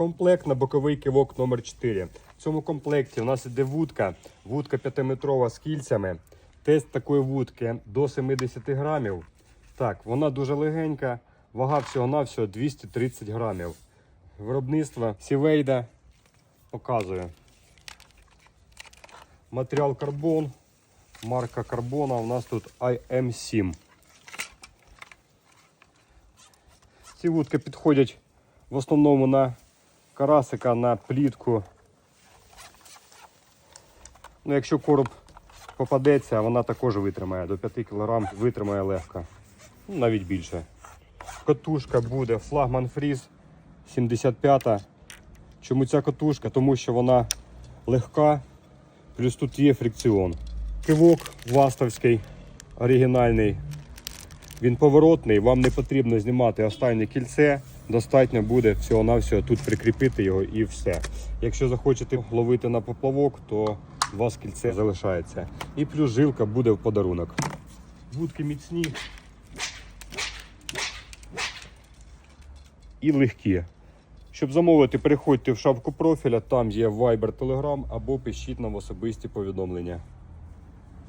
Комплект на боковий кивок номер 4 В цьому комплекті у нас іде вудка, вудка 5-метрова з кільцями. Тест такої вудки до 70 грамів. Так, вона дуже легенька, вага всього-навсього 230 грамів. Виробництво Сівейда показує. Матеріал карбон. Марка карбона у нас тут IM7. Ці вудки підходять в основному на карасика, на плітку. Ну, якщо короб попадеться, вона також витримає. До 5 кг витримає легко. Ну, навіть більше. Катушка буде флагман фріз 75. Чому ця катушка? Тому що вона легка, плюс тут є фрикціон. Кивок вастовський, оригінальний. Він поворотний, вам не потрібно знімати останнє кільце. Достатньо буде всього-навсього тут прикріпити його і все. Якщо захочете ловити на поплавок, то у вас кільце залишається. І плюс жилка буде в подарунок. Вудки міцні і легкі. Щоб замовити, переходьте в шапку профіля, там є Viber, Telegram або пишіть нам особисті повідомлення.